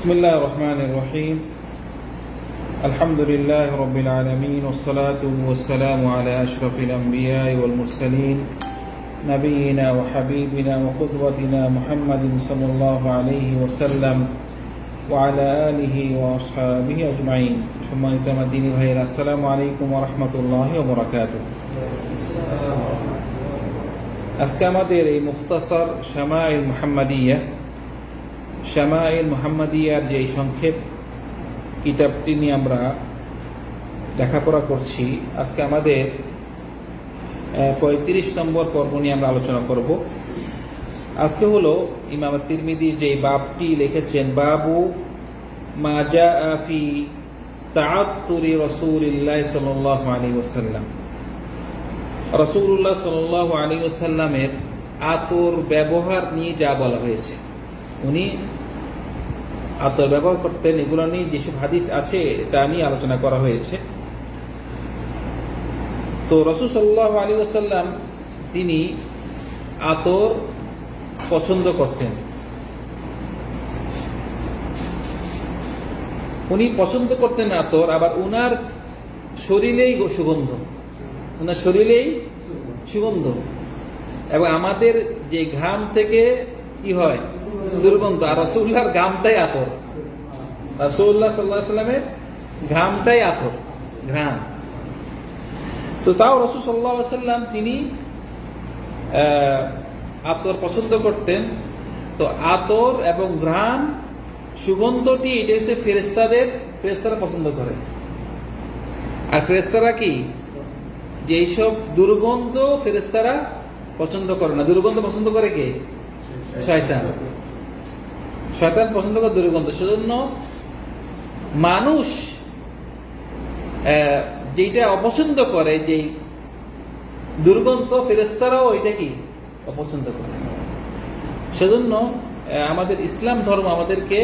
بسم الله الرحمن الرحيم الحمد لله رب العالمين والصلاة والسلام على أشرف الأنبياء والمرسلين نبينا وحبيبنا وقدوتنا محمد صلى الله عليه وسلم وعلى آله وأصحابه أجمعين ثم الدين غير السلام عليكم ورحمة الله وبركاته আজকে আমাদের এই মুখতাসর শামাইল মুহাম্মাদিয়া শামাইল মুহাম্মাদিয়ার যে সংক্ষেপ কিতাবটি নিয়ে আমরা লেখাপড়া করছি, আজকে আমাদের পঁয়ত্রিশ নম্বর পর্ব নিয়ে আমরা আলোচনা করব। আজকে হলো ইমাম তিরমিদি যে বাবটি লিখেছেন, বাবু মাজা আফি তাআত্তুরি রাসূলিল্লাহ সাল্লাল্লাহু আলাইহি ওয়াসাল্লাম। রসুল্লাহ সাল আলী ওসাল্লামের আতর ব্যবহার নিয়ে যা বলা হয়েছে। উনি আতর ব্যবহার করতেন, এগুলো নিয়ে যেসব হাদিস আছে তা নিয়ে আলোচনা করা হয়েছে। তো রসুল সাল্লাহ আলী ওসাল্লাম তিনি আতর পছন্দ করতেন। উনি পছন্দ করতেন আতর, আবার উনার শরীরেই সুগন্ধ। ওনার শরীরেই সুগন্ধ। এবং আমাদের যে ঘাম থেকে কি হয়? দুর্গন্ধ আর রসুল্লাহর ঘামটাই আতর। রসুল্লাহ সাল্লাহ সাল্লামের ঘামটাই আতর ঘ্রাম তো তাও রসুল সাল্লাহ সাল্লাম তিনি আতর পছন্দ করতেন। তো আতর এবং ঘ্রাণ সুগন্ধটি এটা হচ্ছে ফেরেস্তাদের ফেরেস্তারা পছন্দ করে। আর ফেরেস্তারা কি? যেসব দুর্গন্ধ ফেরেস্তারা পছন্দ করে না। দুর্গন্ধ পছন্দ করে কে? শয়তান। শয়তান পছন্দ করে দুর্গন্ধ সেজন্য মানুষ যেটা অপছন্দ করে যে দুর্গন্ধ ফেরেস্তারাও এটা কি? অপছন্দ করে। সেজন্য আমাদের ইসলাম ধর্ম আমাদেরকে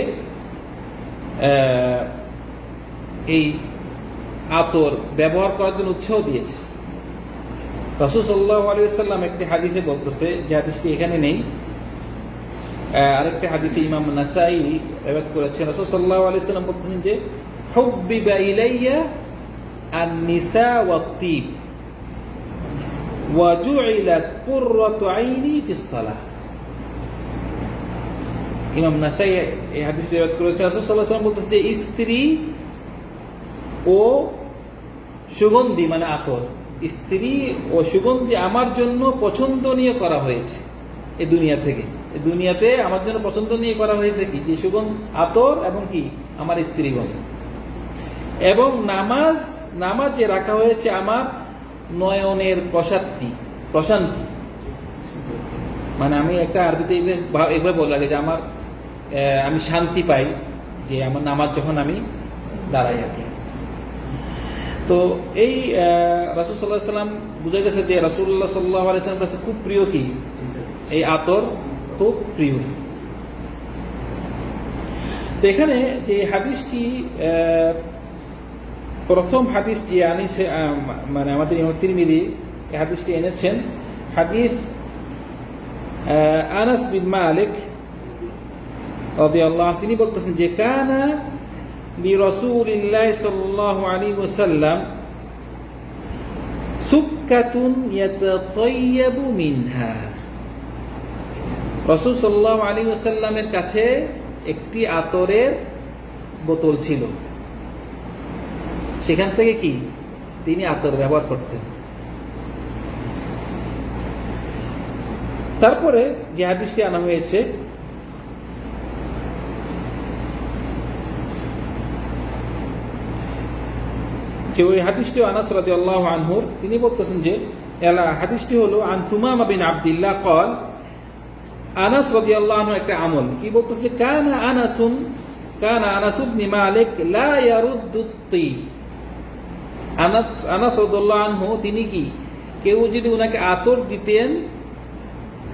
এই আতর ব্যবহার করার জন্য উৎসাহ দিয়েছে। রসুল সাল্লাহ আলিয়াল্লাম একটি হাদিসে বলতেছে, যে হাদিসটি এখানে নেই। আরেকটি হাদিসে ইমাম নাসাই রেবাদ করেছেন, রসুল সাল্লাহ আলিয়াল্লাম বলতেছেন যে, হুব্বিবা ইলাইয়া আন নিসা ওয়া তিব ওয়া জুইলাত কুররাতু আইনি ফিস সালাহ. ইমাম নাসাই এই হাদিস রেবাদ করেছেন, রসুল সাল্লাল্লাহু আলাইহি বলতেছে যে, স্ত্রী ও সুগন্ধি মানে আতর স্ত্রী ও সুগন্ধি আমার জন্য পছন্দনীয় করা হয়েছে এ দুনিয়া থেকে। দুনিয়াতে আমার জন্য পছন্দ নিয়ে করা হয়েছে কি? যে সুগন্ধ, আতর এবং কি? আমার স্ত্রীগণ এবং নামাজ, নামাজে রাখা হয়েছে আমার নয়নের প্রশান্তি প্রশান্তি। মানে আমি একটা আরবিতে এভাবে বলা যে আমার আমি শান্তি পাই যে আমার নামাজ যখন আমি দাঁড়াই আর কি। তো এই রাসুল সাল্লাহ সাল্লাম বুঝে গেছে যে রাসুল্লাহ সাল্লাহ আলাইসালাম কাছে খুব প্রিয় কি? এই আতর প্রিয়। তো এখানে যে হাদিসটি প্রথম হাদিসটি আনিসে মানে আমাদের তিরমিদি এই হাদিসটি এনেছেন। হাদিস আনাস বিন মালিক রদিয়াল্লাহ তিনি বলতেছেন যে, কানা লি রসুলিল্লাহ সাল্লাল্লাহু আলাইহি ওয়াসাল্লাম সুক্কাতুন ইয়াতাতাইয়াবু মিনহা। রসুল সাল্লাহ আলী ওসাল্লামের কাছে একটি আতরের বোতল ছিল। সেখান থেকে কি? তিনি আতর ব্যবহার করতেন। তারপরে যে হাদিসটি আনা হয়েছে, যে ওই হাদিসটি আনাস আল্লাহ আনহুর, তিনি বলতেছেন যে হাদিসটি হলো, আন সুমামা বিন আবদুল্লাহ কল আনাস রাদি আল্লাহ একটা আমল। কি বলতেছে? কানা আনাসুন, কানা আনাসুব মালিক লা ইয়ারুদ্দুত্তি আনাস আনাস রাদিয়াল্লাহু তিনি কি? কেউ যদি উনাকে আতর দিতেন,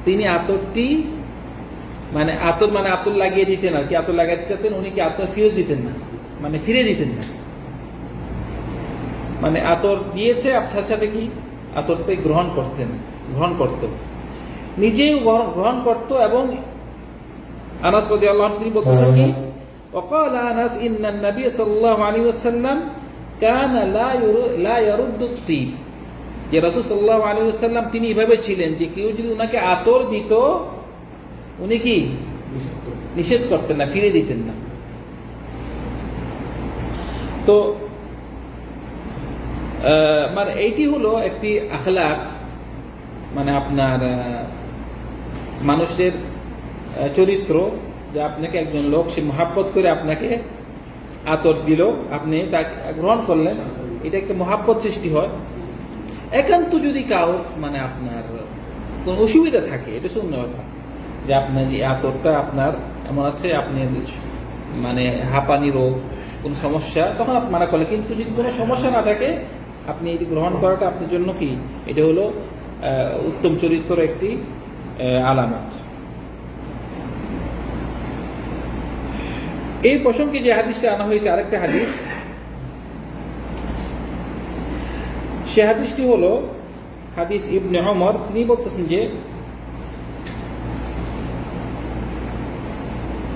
তিনি আতরটি মানে আতর মানে আতর লাগিয়ে দিতেন আর কি। আতর লাগাইতে চাতেন উনি কি আতর ফিরে দিতেন না? মানে ফিরে দিতেন না। মানে আতর দিয়েছে আপনার সাথে কি? আতরটাই গ্রহণ করতেন, গ্রহণ করত। নিজেও গ্রহণ করত এবং আনাস রাদি আল্লাহ তিনি বলতেছেন কি وقال أنس إن النبي صلى الله عليه وسلم كان لا ير- لا يرد الطيب যে রসুল সাল্লাহ আলী সাল্লাম তিনি এভাবে ছিলেন যে কেউ যদি ওনাকে আতর দিত উনি কি নিষেধ করতেন না ফিরে দিতেন না তো আহ, মানে এইটি হলো একটি আখলাক মানে আপনার আহ, মানুষের চরিত্র যে আপনাকে একজন লোক সে মহাব্বত করে আপনাকে আতর দিল, আপনি তাকে গ্রহণ করলেন, এটা একটা মহাব্বত সৃষ্টি হয়। একান্ত যদি কাউ মানে আপনার কোনো অসুবিধা থাকে, এটা শূন্য ব্যাপার যে আপনার এই আতরটা আপনার এমন আছে, আপনি মানে হাঁপানি রোগ, কোনো সমস্যা, তখন আপনি মানা করলেন। কিন্তু যদি কোনো সমস্যা না থাকে, আপনি এটি গ্রহণ করাটা আপনার জন্য কি? এটা হলো উত্তম চরিত্র একটি আলামত এই প্রসঙ্গে যে হাদিসটা আনা হয়েছে আরেকটা হাদিস সে হাদিসটি হলো হাদিস ইবনে ওমর তিনি বলতেছেন যে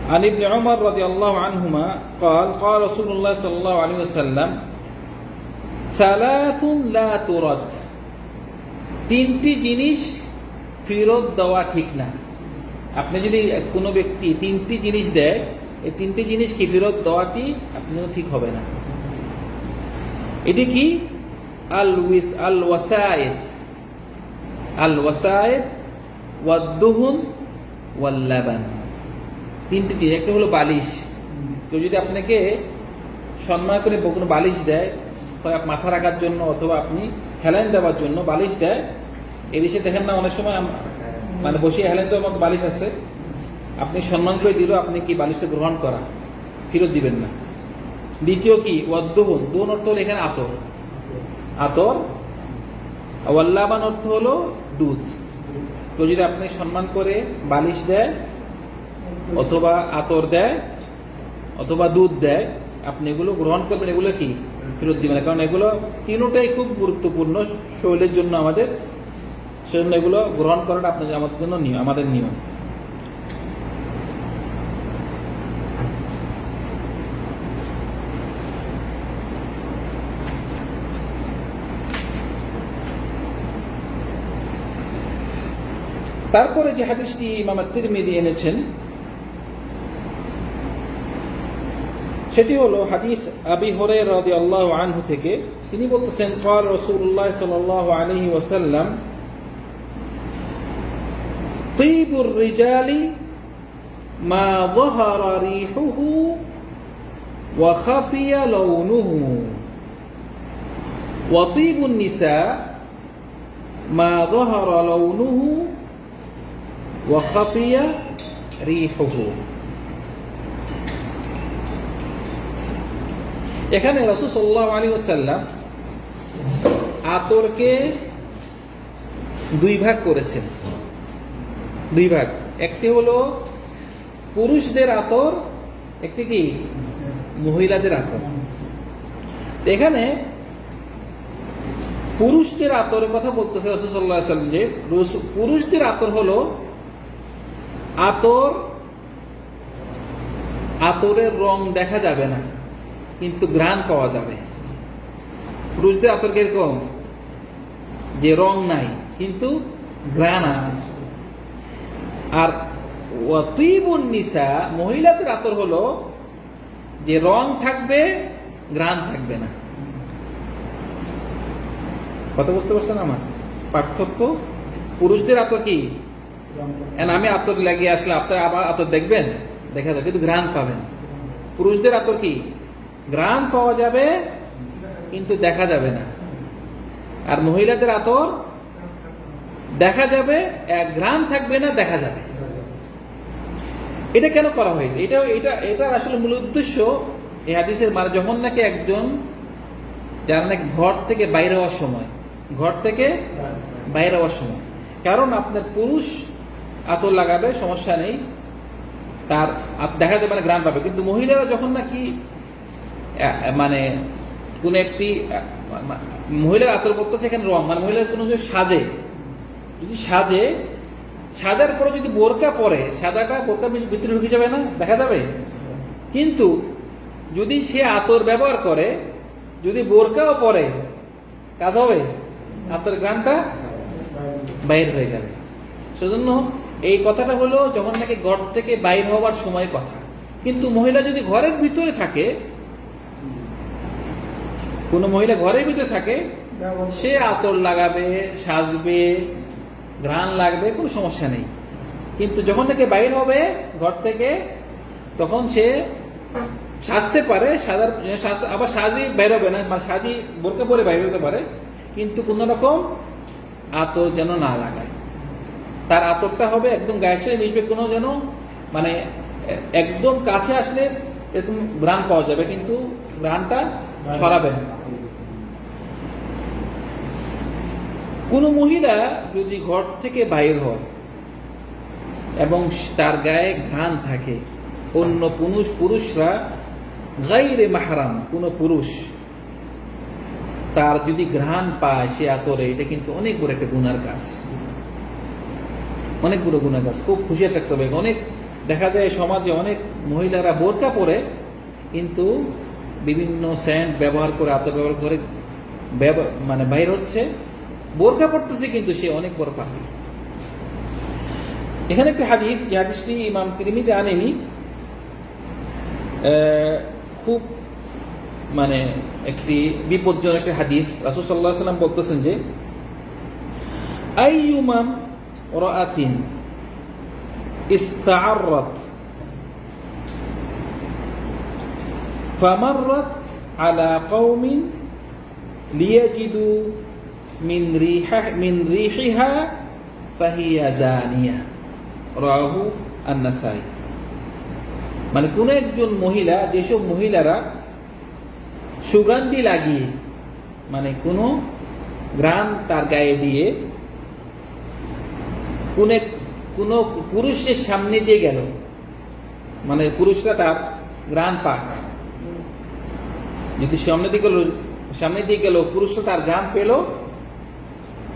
عن ابن عمر رضي الله عنهما قال قال رسول الله صلى الله عليه وسلم ثلاث لا ترد তিনটি জিনিস ফেরত দেওয়া ঠিক না। আপনি যদি কোনো ব্যক্তি তিনটি জিনিস দেয়, এই তিনটি জিনিস কি ফেরত দেওয়াটি আপনার ঠিক হবে না? এটি কি? আল উইস, আল ওয়াসায়েদ আল ওয়াসায়েদ ওয়াদ্দুহুন ওয়াল্লাবান তিনটি জিনিস, একটা হলো বালিশ। কেউ যদি আপনাকে সম্মান করে কোনো বালিশ দেয়, হয় মাথা রাখার জন্য অথবা আপনি হেলাইন দেওয়ার জন্য বালিশ দেয় এই দেশে দেখেন না, অনেক সময় মানে বসিয়ে হেলাইন দেওয়ার মতো বালিশ আছে। আপনি সম্মান করে দিল, আপনি কি বালিশটা গ্রহণ করা? ফেরত দিবেন না। দ্বিতীয় কি? ওয়াদ্দুহুন দুন অর্থ হলো এখানে আতর। আতর? ওয়াল্লাবান অর্থ হলো দুধ। তো যদি আপনি সম্মান করে বালিশ দেয়, অথবা আতর দেয়, অথবা দুধ দেয়, আপনি এগুলো গ্রহণ করবেন, এগুলো কি? ফেরত দিবেন। কারণ এগুলো তিনটাই খুব গুরুত্বপূর্ণ শরীরের জন্য আমাদের সেজন্য এগুলো গ্রহণ করাটা আপনাদের আমাদের জন্য নিয়ম, আমাদের নিয়ম। তারপরে যে হাদিসটি ইমাম তিরমিদি এনেছেন, সেটি হলো হাদিস আবি হরে রদি আল্লাহ আনহু থেকে। তিনি বলতেছেন কর রসুল্লাহ সাল আলহি ওসাল্লাম তিবুর রিজালি মা যহারা রিহুহু ওয়া খাফিয়া লাউনুহু। ওয়া তিবুন নিসা মা যহারা লাউনুহু এখানে রসুল সাল্লাহ আলী ওসাল্লাম আতরকে দুই ভাগ করেছেন। দুই ভাগ। একটি হলো পুরুষদের আতর, একটি কি? মহিলাদের আতর। এখানে পুরুষদের আতরের কথা বলতেছে রসুল সাল্লাহ সাল্লাম যে পুরুষদের আতর হলো আতর, আতরের রং দেখা যাবে না, কিন্তু ঘ্রাণ পাওয়া যাবে। পুরুষদের আতর কীরকম? যে রং নাই, কিন্তু ঘ্রাণ আছে। আর ওয়াতিবুন নিসা, মহিলাদের আতর হলো যে রং থাকবে গ্রাম থাকবে না। কথা বুঝতে পারছেন আমার? পার্থক্য? পুরুষদের আতর কি? আমি আতর লাগিয়ে আসলে আপনার আবার আতর দেখবেন? দেখা যাবে, কিন্তু গ্রাম পাবেন। পুরুষদের আতর কি? গ্রাম পাওয়া যাবে, কিন্তু দেখা যাবে না। আর মহিলাদের আতর দেখা যাবে, এক ঘ্রাণ থাকবে না, দেখা যাবে। এটা কেন করা হয়েছে? এটা এটা, এটার আসলে মূল উদ্দেশ্য, এই হাদিসের মানে যখন নাকি একজন, যারা নাকি ঘর থেকে বাইরে হওয়ার সময়, ঘর থেকে বাইরে হওয়ার সময়, কারণ আপনার পুরুষ আতর লাগাবে, সমস্যা নেই, তার দেখা যাবে মানে গ্রাম পাবে। কিন্তু মহিলারা যখন নাকি মানে কোন একটি মহিলার আতর করতেছে এখানে রং মানে মহিলার কোনো সাজে যদি সাজে, সাজার পরে যদি বোরকা পরে সাজাটা বোরকার ভিতরে ঢুকে যাবে না? দেখা যাবে? কিন্তু যদি সে আতর ব্যবহার করে, যদি বোরকাও পরে, কাজ হবে? আতর গ্রানটা বাইর হয়ে যাবে। সেজন্য এই কথাটা হলো যখন নাকি ঘর থেকে বাইর হওয়ার সময় কথা। কিন্তু মহিলা যদি ঘরের ভিতরে থাকে, কোনো মহিলা ঘরের ভিতরে থাকে, সে আতর লাগাবে, সাজবে ঘ্রাণ লাগবে, কোনো সমস্যা নেই। কিন্তু যখন নাকি বাইর হবে ঘর থেকে, তখন সে সাজতে পারে, সাজার আবার সাজি বের হবে না মানে সাজি বোরকা পরে বাইরে হতে পারে। কিন্তু কোনো রকম আতর যেন না লাগায়। তার আতরটা হবে একদম গায়ের সাথে মিশবে, কোনো যেন মানে একদম কাছে আসলে এরকম ঘ্রাণ পাওয়া যাবে, কিন্তু ঘ্রাণটা ছড়াবে না। কোনো মহিলা যদি ঘর থেকে বাইর হয় এবং তার গায়ে ঘ্রাণ থাকে, অন্য পুরুষ পুরুষরা গাইরে মাহারাম, কোনো পুরুষ তার যদি ঘ্রাণ পায় সে আতরে, এটা কিন্তু অনেক বড় একটা গুনার কাজ। অনেক বড় গুনার কাজ। খুব খুশি থাকতে হবে। অনেক দেখা যায় সমাজে অনেক মহিলারা বোরকা পরে, কিন্তু বিভিন্ন স্যান্ড ব্যবহার করে, আতর ব্যবহার করে মানে বাইর হচ্ছে। বোরকা পড়তেছে কিন্তু সে অনেক বড় পাখি এখানে একটি হাদিস যে হাদিসটি ইমাম তিরমিতে আনেনি আহ, খুব মানে একটি বিপজ্জনক একটি হাদিস রাসূল সাল্লাল্লাহু আলাইহি সাল্লাম বলতেছেন যে আইয়ুমাম রাআতিন ইস্তাআররাত فمرت على قوم ليجدوا মিন রিহা, মিন রিহিহা ফাহিয়া জানিয়া। রাহু আন্নাসাই। মানে কোন একজন মহিলা, যেসব মহিলারা সুগন্ধি লাগিয়ে মানে কোনো গ্রাম তার গায়ে দিয়ে, কোন কোনো পুরুষের সামনে দিয়ে গেল মানে পুরুষরা তার গ্রাম পাক। যদি সামনে দিয়ে গেল, সামনে দিয়ে গেল, পুরুষরা তার গ্রাম পেল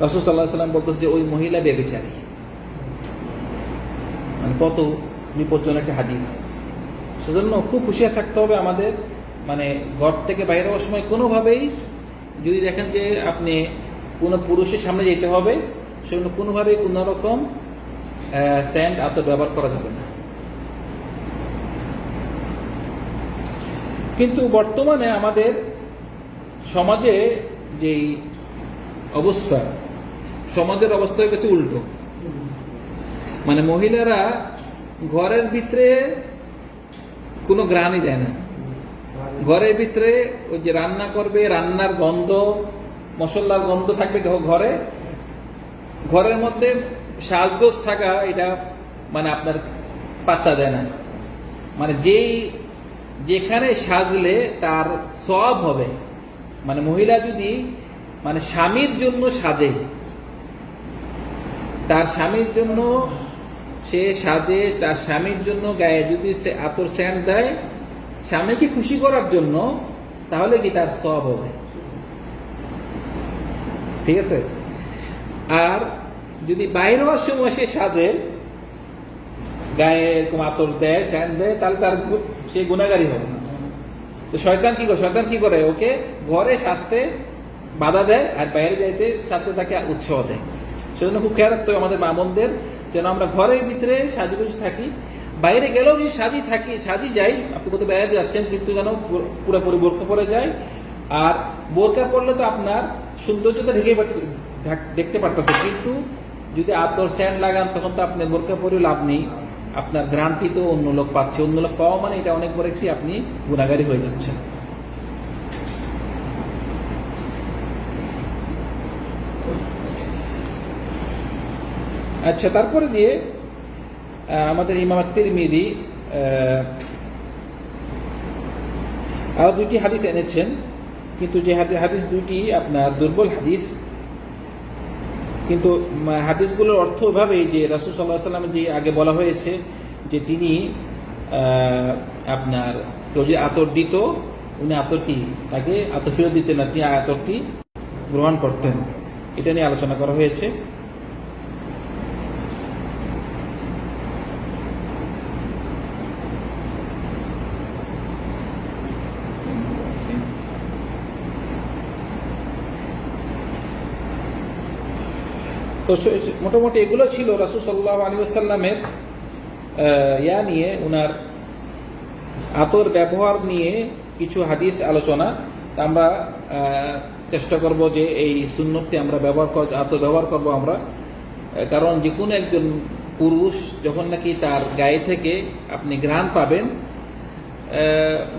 রসুল সাল্লাহ সাল্লাম বলতেছে যে, ওই মহিলা বেবিচারী মানে কত বিপজ্জনক একটা হাদিস। সেজন্য খুব হুঁশিয়ার থাকতে হবে আমাদের মানে ঘর থেকে বাইরে হওয়ার সময় কোনোভাবেই যদি দেখেন যে আপনি কোনো পুরুষের সামনে যেতে হবে, সেজন্য কোনোভাবেই কোনো রকম স্যান্ড আতর ব্যবহার করা যাবে না। কিন্তু বর্তমানে আমাদের সমাজে যেই অবস্থা সমাজের অবস্থা হয়ে গেছে উল্টো। মানে মহিলারা ঘরের ভিতরে কোনো গ্রানই দেয় না। ঘরের ভিতরে ওই যে রান্না করবে, রান্নার গন্ধ, মশলার গন্ধ থাকবে ঘরে। ঘরের মধ্যে সাজগোজ থাকা এটা মানে আপনার পাত্তা দেয় না। মানে যেই যেখানে সাজলে তার সব হবে। মানে মহিলা যদি মানে স্বামীর জন্য সাজে তার স্বামীর জন্য সে সাজে, তার স্বামীর জন্য গায়ে যদি সে আতর স্যান্ড দেয়, স্বামীকে খুশি করার জন্য, তাহলে কি তার সব হবে? ঠিক আছে? আর যদি বাইরে হওয়ার সময় সে সাজে, গায়ে এরকম আতর দেয়, স্যান্ড দেয়, তাহলে তার সে গুণাগারী হবে। না তো শয়তান কি করে? শয়তান কি করে? ওকে ঘরে সাজতে বাধা দেয় আর বাইরে যাইতে সাজতে তাকে উৎসাহ দেয়। সেজন্য খুব খেয়াল রাখতে হবে আমাদের মামনদের, যেন আমরা ঘরের ভিতরে সাজুগুজি থাকি, বাইরে গেলেও যদি সাজি থাকি, সাজি যাই, আপনি কোথাও বেড়াতে যাচ্ছেন, কিন্তু যেন পুরো- পুরোপুরি বোরকা পরে যায় আর বোরখা পরলে তো আপনার সৌন্দর্যটা ঢেকে দেখতে পারতেছে। কিন্তু যদি আতর স্যান্ড লাগান, তখন তো আপনি বোরকা পরে লাভ নেই। আপনার গ্রান্তি তো অন্য লোক পাচ্ছে। অন্য লোক পাওয়া মানে এটা অনেক বড় একটি আপনি গুণাগারী হয়ে যাচ্ছেন। আচ্ছা তারপরে দিয়ে আমাদের ইমাম তিরমিদি আরও দুইটি হাদিস এনেছেন, কিন্তু যে হাদি- হাদিস দুইটি আপনার দুর্বল হাদিস, কিন্তু হাদিসগুলোর অর্থ এভাবেই যে রাসুল সাল্লাহ সাল্লাম যে আগে বলা হয়েছে যে তিনি আপনার কেউ যে আতর দিত, উনি আতরটি তাকে আতর ফেরত দিতেন না, তিনি আতরটি গ্রহণ করতেন। এটা নিয়ে আলোচনা করা হয়েছে। তো মোটামুটি এগুলো ছিল রাসুল সাল্লাহ আলী আসাল্লামের ইয়া নিয়ে ওনার আতর ব্যবহার নিয়ে কিছু হাদিস আলোচনা। তা আমরা চেষ্টা করব যে এই সুন্নতটি আমরা ব্যবহার কর আতর ব্যবহার করব আমরা। কারণ যে কোনো একজন পুরুষ যখন নাকি তার গায়ে থেকে আপনি ঘ্রাণ পাবেন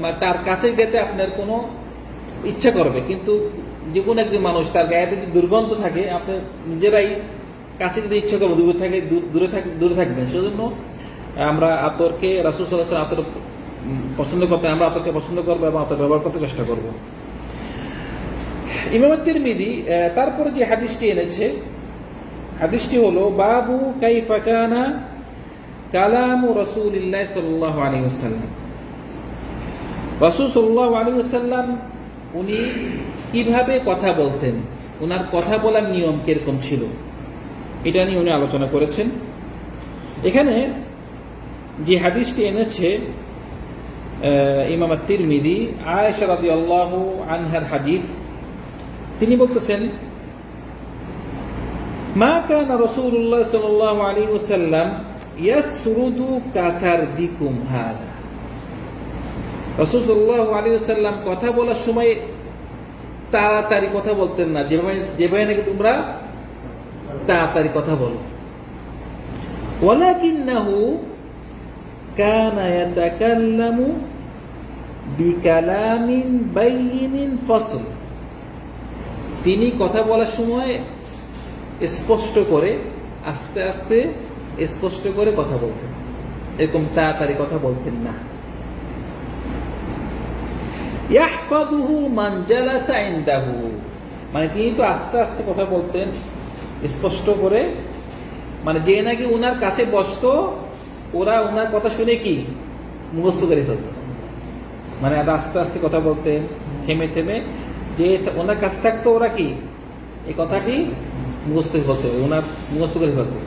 মানে তার কাছে যেতে আপনার কোনো ইচ্ছা করবে। কিন্তু যে কোনো একজন মানুষ, তার গায়ে যদি দুর্গন্ধ থাকে, আপনি নিজেরাই কাছে যদি ইচ্ছা করব দূরে থাকে, দূরে থাক দূরে থাকবেন। সেজন্য আমরা আতরকে রাসুল সাল্লাহ আতর পছন্দ করতে, আমরা আতরকে পছন্দ করব এবং আতর ব্যবহার করতে চেষ্টা করব। ইমাম তিরমিদি তারপরে যে হাদিসটি এনেছে, হাদিসটি হলো, বাবু কাইফা কানা কালামু রাসূলিল্লাহ সাল্লাল্লাহু আলাইহি ওয়াসাল্লাম। রাসূল সাল্লাল্লাহু আলাইহি ওয়াসাল্লাম, উনি কীভাবে কথা বলতেন? ওনার কথা বলার নিয়ম কীরকম ছিল? এটা নিয়ে উনি আলোচনা করেছেন। এখানে যে হাদিসটি এনেছে ইমাম তিরমিদি, আয়েশা রাদিয়াল্লাহু আনহার হাদিস, তিনি বলতেছেন, মা কান রাসূলুল্লাহ সাল্লাল্লাহু আলাইহি ওয়াসাল্লাম ইয়াসরুদু কাসারদিকুম হাদা। রাসূল সাল্লাল্লাহু আলাইহি ওয়াসাল্লাম কথা বলার সময় তাড়াতাড়ি কথা বলতেন না। যেভাবে যেভাবে নাকি তোমরা তাড়াতাড়ি কথা বলো। ওয়ালাকিন্নাহু কানা ইয়াতাকাল্লামু বিকালামিন বাইয়িনিন ফসল। তিনি কথা বলার সময় স্পষ্ট করে, আস্তে আস্তে স্পষ্ট করে কথা বলতেন। এরকম তাড়াতাড়ি কথা বলতেন না। মান তিনি তো আস্তে আস্তে কথা বলতেন, স্পষ্ট করে। মানে যে নাকি ওনার কাছে বসতো, ওরা ওনার কথা শুনে কি? মুখস্থ করে ফেলত। মানে আস্তে আস্তে কথা বলতেন, থেমে থেমে। যে ওনার কাছে থাকতো ওরা কি? এই কথাটি মুখস্থ হতো ওনার মুখস্থ করে ফেলতো।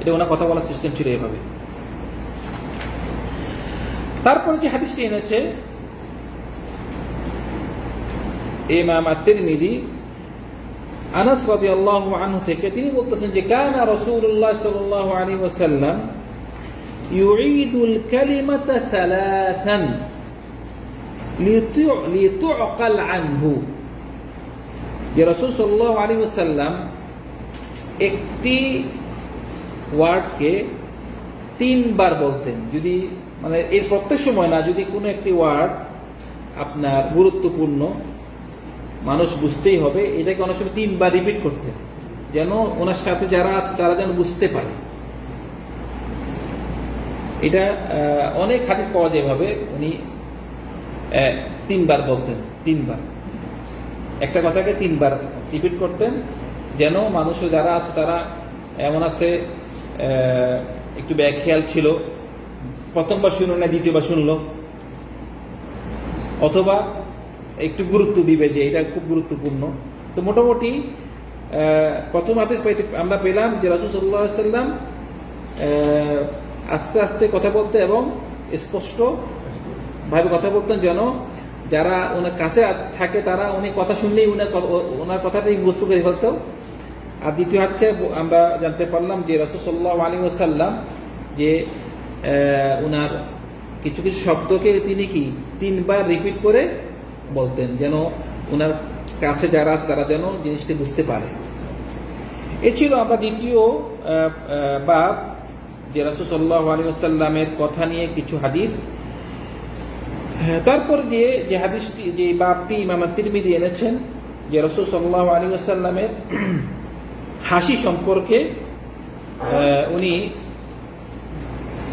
এটা ওনার কথা বলার সিস্টেম ছিল এভাবে। তারপরে যে হাদিসটি এনেছে ইমাম আত-তিরমিজি আনাস রাদিয়াল্লাহু আনহু থেকে তিনি বলতেছেন যে, কানা রাসূলুল্লাহ সাল্লাল্লাহু আলাইহি ওয়াসাল্লাম ইউঈদুল কালিমাতা সালাসান লিতু- লিতু'কাল আনহু। যে রাসূল সাল্লাল্লাহু আলাইহি ওয়াসাল্লাম একটি ওয়ার্ডকে তিনবার বলতেন। যদি মানে এর প্রত্যেক সময় না, যদি কোনো একটি ওয়ার্ড আপনার গুরুত্বপূর্ণ মানুষ বুঝতেই হবে, এটাকে অনেক সময় তিনবার রিপিট করতেন যেন ওনার সাথে যারা আছে, তারা যেন বুঝতে পারে। এটা অনেক হাদিস পাওয়া যায় এভাবে, উনি তিনবার বলতেন, তিনবার। একটা কথাকে তিনবার রিপিট করতেন, যেন মানুষ যারা আছে, তারা এমন আছে একটু ব্যাখ্যাল ছিল, প্রথমবার শুনলো না, দ্বিতীয়বার শুনলো। অথবা একটু গুরুত্ব দিবে যে এটা খুব গুরুত্বপূর্ণ। তো মোটামুটি প্রথম হাদিস পাইতে আমরা পেলাম যে রাসুল সাল্লাহ সাল্লাম আস্তে আস্তে কথা বলতে এবং স্পষ্ট ভাবে কথা বলতেন যেন যারা ওনার কাছে থাকে তারা উনি কথা শুনলেই উনার ওনার কথাটাই বুঝতে করে ফেলতো। আর দ্বিতীয় হাদিসে আমরা জানতে পারলাম যে রাসুল সাল্লাহ আলী ওসাল্লাম যে ওনার কিছু কিছু শব্দকে তিনি কি তিনবার রিপিট করে বলতেন যেন ওনার কাছে যারা আছে তারা যেন জিনিসটি বুঝতে পারে। এ ছিল আমরা দ্বিতীয় বাব যে রাসুল সাল্লাহ আলী আসাল্লামের কথা নিয়ে কিছু হাদিস। হ্যাঁ, তারপর দিয়ে যে হাদিসটি যে বাপটি ইমাম তিরমিদি এনেছেন যে রসুল সাল্লাহ আলী আসাল্লামের হাসি সম্পর্কে উনি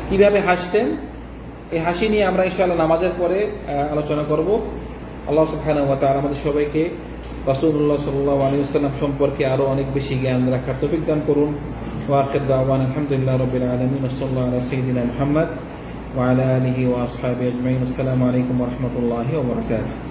কীভাবে হাসতেন এই হাসি নিয়ে আমরা ইনশাআল্লাহ নামাজের পরে আলোচনা করব। আল্লাহ তাআলা আমাদের সবাইকে রাসূলুল্লাহ সাল্লাহ আলিয়াল্লাম সম্পর্কে আরও অনেক বেশি জ্ঞান রাখার তফিক দান করুন। ওয়াকিদ দাওয়ানা, আলহামদুলিল্লাহ রবিল আলমিন রসল্লাহ সাইয়্যিদিনা মুহাম্মদ ওয়া আসহাবিহি আজমাইন। আসসালামু আলাইকুম ওয়া রাহমাতুল্লাহি ওয়া বারাকাতুহু।